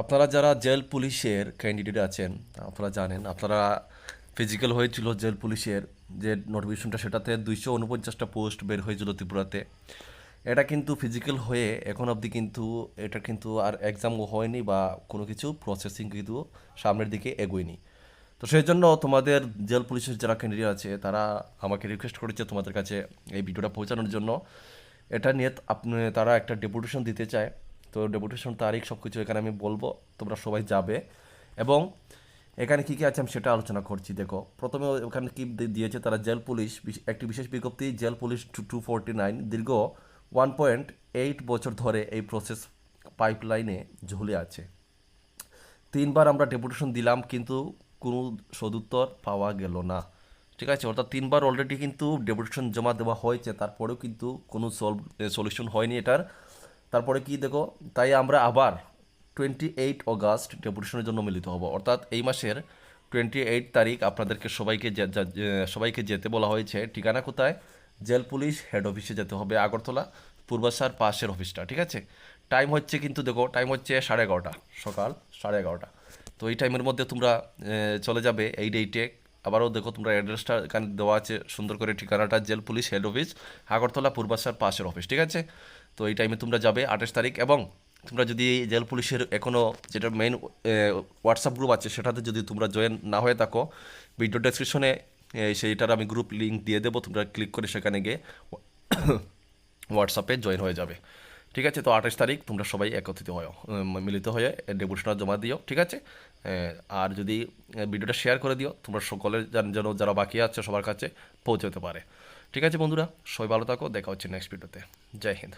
আপনারা যারা জেল পুলিশের ক্যান্ডিডেট আছেন, আপনারা জানেন, আপনারা ফিজিক্যাল হয়েছিল জেল পুলিশের, যে নোটিফিকেশনটা সেটাতে দুইশো উনপঞ্চাশটা পোস্ট বের হয়েছিল ত্রিপুরাতে। এটা কিন্তু ফিজিক্যাল হয়ে এখন অবধি কিন্তু এটা কিন্তু আর এক্সামও হয়নি বা কোনো কিছু প্রসেসিং কিন্তু সামনের দিকে এগোয়নি। তো সেই জন্য তোমাদের জেল পুলিশের যারা ক্যান্ডিডেট আছে, তারা আমাকে রিকোয়েস্ট করেছে তোমাদের কাছে এই ভিডিওটা পৌঁছানোর জন্য। এটা নিয়ে আপনি, তারা একটা ডেপুটেশন দিতে চায়। তো ডেপুটেশন তারিখ সব কিছু এখানে আমি বলব, তোমরা সবাই যাবে। এবং এখানে কী কী আছে আমি সেটা আলোচনা করছি, দেখো। প্রথমে ওখানে কী দিয়েছে তারা জেল পুলিশ একটি বিশেষ বিজ্ঞপ্তি, jail police two two forty nine, দীর্ঘ ওয়ান পয়েন্ট এইট বছর ধরে এই প্রসেস পাইপলাইনে ঝুলে আছে। তিনবার আমরা ডেপুটেশন দিলাম, কিন্তু কোনো সদুত্তর পাওয়া গেল না। ঠিক আছে? অর্থাৎ তিনবার অলরেডি কিন্তু ডেপুটেশন জমা দেওয়া হয়েছে, তারপরেও কিন্তু কোনো সলভ সলিউশন হয়নি এটার। তারপরে কি দেখো, তাই আমরা আবার টোয়েন্টি এইট অগাস্ট ডেপুটেশনের জন্য মিলিত হব। অর্থাৎ এই মাসের টোয়েন্টি এইট তারিখ আপনাদেরকে সবাইকে সবাইকে যেতে বলা হয়েছে, ঠিকানা কোথায়? জেল পুলিশ হেড অফিসে যেতে হবে, আগরতলা, পূর্বাশার পাশের অফিসটা, ঠিক আছে? টাইম হচ্ছে কিন্তু দেখো টাইম হচ্ছে সাড়ে এগারোটা, সকাল সাড়ে এগারোটা। তো এই টাইমের মধ্যে তোমরা চলে যাবে এই ডেটে আবারও দেখো তোমরা অ্যাড্রেসটা এখানে দেওয়া আছে, সুন্দর করে ঠিকানাটা, jail police head office, Agartala, পূর্বাশার পাশের অফিস, ঠিক আছে? তো এই টাইমে তোমরা যাবে আঠাশ তারিখ এবং তোমরা যদি জেল পুলিশের এখনও যেটা মেইন হোয়াটসঅ্যাপ গ্রুপ আছে, সেটাতে যদি তোমরা জয়েন না হয়ে থাকো ভিডিও ডেসক্রিপশনে সেইটার আমি গ্রুপ লিঙ্ক দিয়ে দেবো, তোমরা ক্লিক করে সেখানে গিয়ে হোয়াটসঅ্যাপে জয়েন হয়ে যাবে। ঠিক আছে? তো আঠাশ তারিখ তোমরা সবাই একত্রিত হয় মিলিত হয়ে ডেপুটেশনটা জমা দিও, ঠিক আছে? আর যদি ভিডিওটা শেয়ার করে দিও, তোমরা সকলের যেন, যারা বাকি আছে সবার কাছে পৌঁছতে পারে। ঠিক আছে বন্ধুরা? সবাই ভালো থাকো, দেখা হচ্ছে নেক্সট ভিডিওতে জয় হিন্দ।